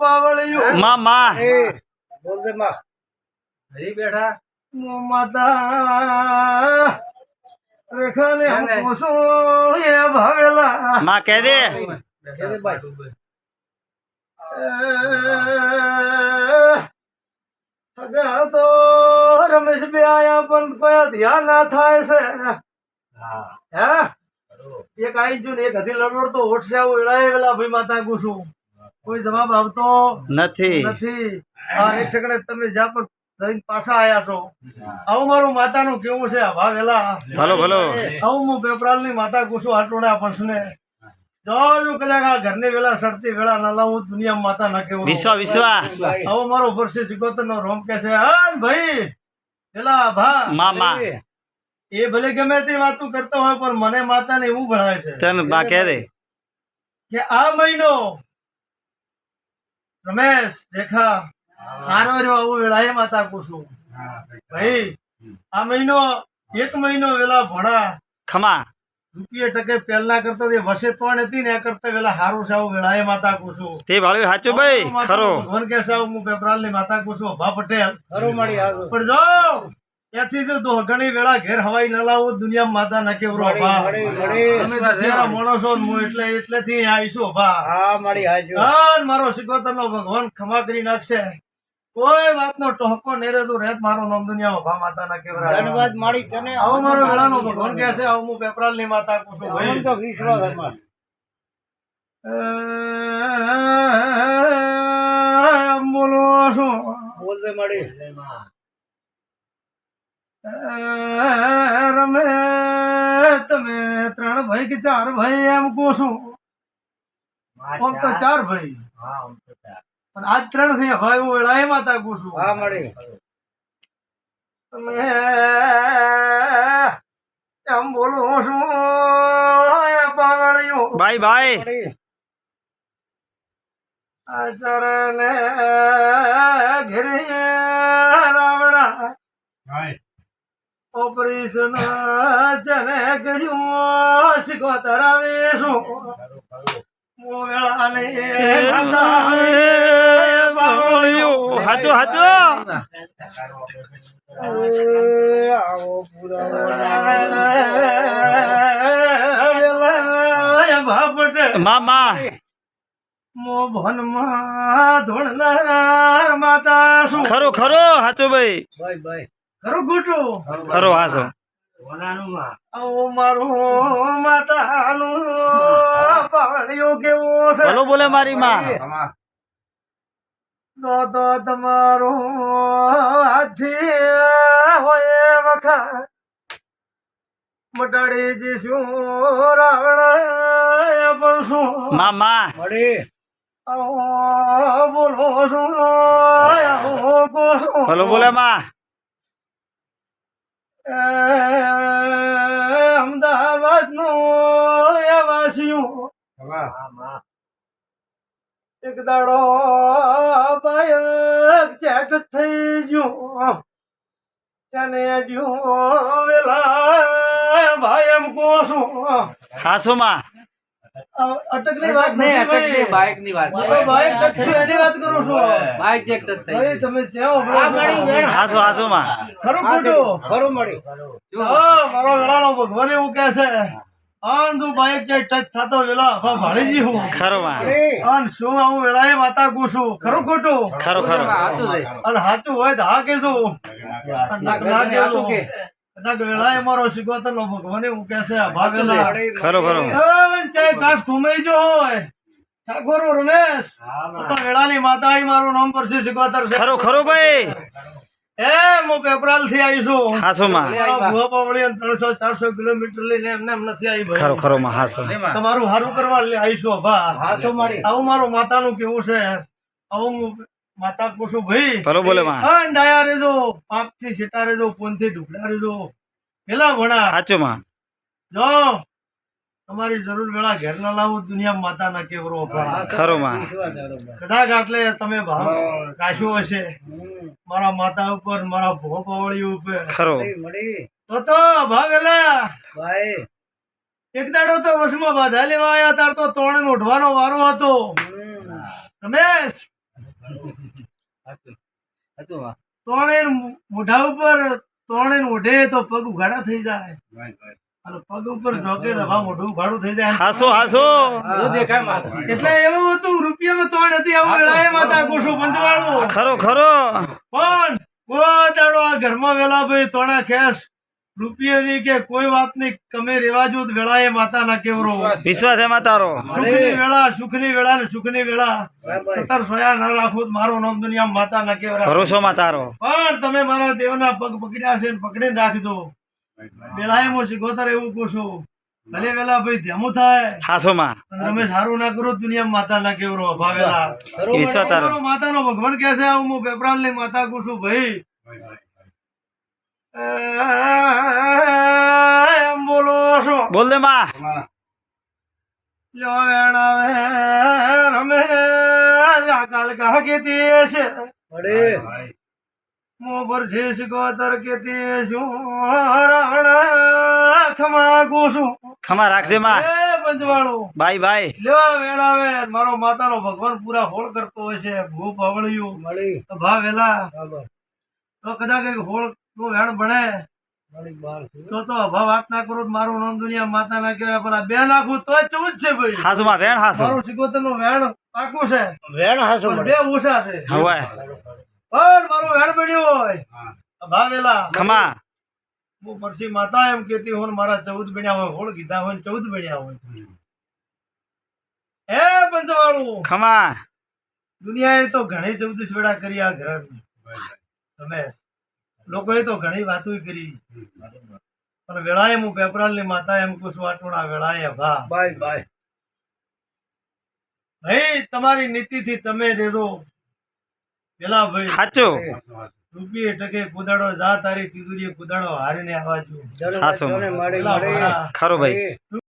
પાવળિયું માં માં બોલ દે માં. હરી બેઠા. મો માતા રેખાને અને? એ ભાવેલા. માં કહે દે. કે દે ભાઈ તો રમેશ બે આયા પણ કોઈ ધ્યાન ના થાય છે. હા. હે? એક આઈ જો ને એક હજી લડવડતો ઓઠશે આવું એળાય વેલા ભાઈ માતા ગુસું કોઈ જવાબ આવતો નથી. નથી. આ એક ઠેકડે તમે જ્યાં પર જઈને પાછા આયા છો આવું મારું માતાનું કેવું છે. ભા વેલા. ભલો ભલો. આવું હું પેપરાલ માતા કુશું આટોડા પંસને જો કદાચ આ ઘરની વેલા સડતી વેળા ના લાવું દુનિયા માતા ના કેવું વિશ્વા વિશ્વા. આવો મારો વર્ષે સિકોતર નો રોમ કે છે હા ભાઈ પેલા ભા. માં માં. એ ભલે ગમે તે વાતું કરતો હોય પણ મને માતાને એવું ભણાવે છે તને બા કહે દે. કે આ મહિનો રમેશ રેખા સારો રહ્યો આવું વેળાએ માતા પૂછું ભાઈ આ મહિનો એક મહિનો વેલા ભણા. ખમા. રૂપિયા ટકે પહેલા કરતા જે વર્ષે ત્રણ હતી ને એ કરતા વેલા હારું છે આવું વેળાએ માતા કુસુમ તે ભાળ્યું સાચું ભાઈ ખરો. ભગવાન કે આવું હું પેપરાલની માતા કુસુમ ભા પટેલ. ખરું મળી પણ જો ત્યાંથી જો તો ઘણી વેળા ઘેર હવાઈ ના લાવો દુનિયા માતા ના કેવરો. તમે દુધિયારા માણસો એટલે એટલેથી આવીશું ભા હા મારી હાજો હા મારો સિકોતર નો ભગવાન ખમા કરી નાખશે. કોઈ વાતનો ટોહકો નેરે રહેતું રેત મારો નામ દુનિયામાં ભા માતા ના કેવરા. ધન્યવાદ મારી તને આવો મારો વેળાનો ભગવાન કહે છે આવું હું પેપરાલની માતા કુસુમ આમ ભાઈ. તો વિશ્વ ધર્મ. બોલો શું? બોલ દે મળી રમે તમે ત્રણ ભાઈ કે ચાર ભાઈ એમ કહો છું. આમ તો ચાર. ભાઈ. હા આમ તો ચાર. પણ ત્રણથી ભાઈ હું વેળાએ માતા કહું છું. હા મળી તમે એમ બોલું છું ભાઈ ભાઈ આચરણ ઘેરે રાવણા. ઓપરેશન જને કર્યું શીખો બાવળિયું. હાચું હાચું. આવો પુરાવો વેલાય ભાપટે માં માં મો ધોળનાર માતા શું? ખરો ખરો હાચો ભાઈ. ભાઈ ભાઈ. ખરું ખોટું? ખરો હાચો વનાનું માં. આવો મારું માતાનું પાવડિયું કેવું છે? ભલો બોલે મારી માં. તો તો હાથી હોય વખા મટાડી જઈશું રાવણ પણ શું? મામા મળી બોલો શું? શું બોલે. માં. અમદાવાદનું વાસ્યું એક દાડો બાયક ચેટ થઈ ગયું તને અડ્યું વેલા ભાઈ એમ કહું છું હાસુ માં અટકની વાત નથી ભાઈ. બાઇકની વાત હું તો બાઈક ટકશું એની વાત કરું છું. બાઇક ચેક ટચ થઈ ભાઈ તમે જ્યાં આ મળી ઊભો વેણ. છો. હાસુ હાસુ માં. ખરું ખોટું. ખરું મળી હા મારો વેળાનો ભગવાન એવું કહે છે આન તું બાઈક જાય ટચ થતો વેલા હવે ભાળીજી હું. ખરો માં. આન શું આવું વેળાએ માતા ગુસું ખરું ખોટું. ખરો ખરો. છે. અને સાચું હોય તો હા કેજો ના ના કેજો કે? કદાચ વેળાએ મારો સિકોતર નો ભગવાન એવું કહે છે ભાગેલા ખરો ખરો. ચાહે ઘાસ ઘુમાઈ જો હોય. ઠાકોર રમેશ. તો વેળાની માતા આઈ મારું નામ છે. ખરો ખરો ભાઈ. એ હું પેપરાલથી આવી છું હાસુ માં મારા ત્રણસો ચારસો કિલોમીટર લઈને એમને એમ નથી આવી ભાઈ. ખરો ખરો માં હાસુ તમારું સારું કરવા આવું મારું માતાનું કેવું છે. આવું હું માતા પૂછું ભાઈ. ભલો બોલે માં. ડાયા રેજો પાપથી સીટા રેજો ફોનથી ઢુકડા રેજો પેલા ભણા સાચો માં જો તમારી જરૂર વેળા ઘેર ના લાવું દુનિયા માતા ના કેવરો ખરો માં કદાચ આટલે તમે ભાવ કાશો હશે. મારા માતા ઉપર મારા ભો પાવળી ઉપર. ખરો. તો તો ભાવેલા ભાઈ. એક દાડો તો વસમાં બાધા લેવા આવ્યા તાર તો તોણે ઉઠવાનો વારો હતો. રમેશ તોણે મોઢા ઉપર તોણે ઓઢે તો પગ ઉઘાડા થઈ જાય. પગ ઉપર ઢોકે દફા મોઢું ઉઘાડું થઈ જાય. હાસો હાસો. એટલે એવું હતું રૂપિયામાં તોણ હતી આવું વેળાએ માતા કુશું પંચવાળું. ખરો ખરો. પણ કોઈ દાડો આ ઘરમાં વેલા ભાઈ તોણા ખેસ રૂપિયાની કે કોઈ વાતની કમે રેવાજો જ માતાના કેવરો. વિશ્વાસ એમાં તારો સુખની વેળા સુખની વેળા ને સુખની વેળા. સત્તર સોયા ના રાખું તો નામ દુનિયા માતાના કેવરા. ભરોસોમાં તારો પણ તમે મારા દેવના પગ પકડ્યા છે ને પકડીને રાખજો. વેળાએ શીખોતર એવું કહું છું ભલે વેલા ભાઈ ધેમું થાય. હાસોમાં. અને તમે સારું ના કરો દુનિયા માતાના કેવરો અભાવેલા વિશ્વાસ. તારો. માતાનો ભગવાન કહે છે આવું હું પેપરાલની માતા કહું છું ભાઈ બોલ દે માં વેણા વે રમે કાલ કહા કેતી છે. અરે. મો પર છે શિકોતર કેતી છું રાવણા ખમા કુશું ખમા રાખજે માં. એ પંચવાળો બાય બાય. લ્યો વેણાવે મારો માતાનો ભગવાન પૂરા હોળ કરતો હોય છે ભૂપ હવળ્યું. મળી. તો ભા વેલા. તો કદાચ હોળનું વેણ બને. તો તો અભા વાત ના કરો મારું નામ દુનિયા માતા ના કહેવાય પણ બે નાખું તો ચૌદ છે ભાઈ. હાસોમાં વેણ હાસો. મારું સિકોતરનું વેણ પાકું છે. વેણ હાસો બે ઓછા છે. હવે પણ મારું વેણ બન્યું હોય. અભા ખમા. હું પરસી માતા એમ કેતી હોય મારા ચૌદ બન્યા હોય હોળ કીધા હોય ચૌદ બન્યા હોય. હે પંચવાળું. ખમા. દુનિયાએ તો ઘણી ચૌદસ વેળા કરી આ ઘર તમે લોકોએ તો ઘણી વાતો કરી. પણ વેળાએ હું પેપરાલની માતા એમ કુશ છું વેળાએ ભા. Bye bye. ભાઈ તમારી નીતિથી તમે રેરો પેલા ભાઈ સાચો. રૂપિયે ટકે કુદાડો જા તારી તિજોરીએ કુદાડો હારીને આવવા જો જને હાસો. જને મળી પેલા મળી ભણા. ખરો ભાઈ.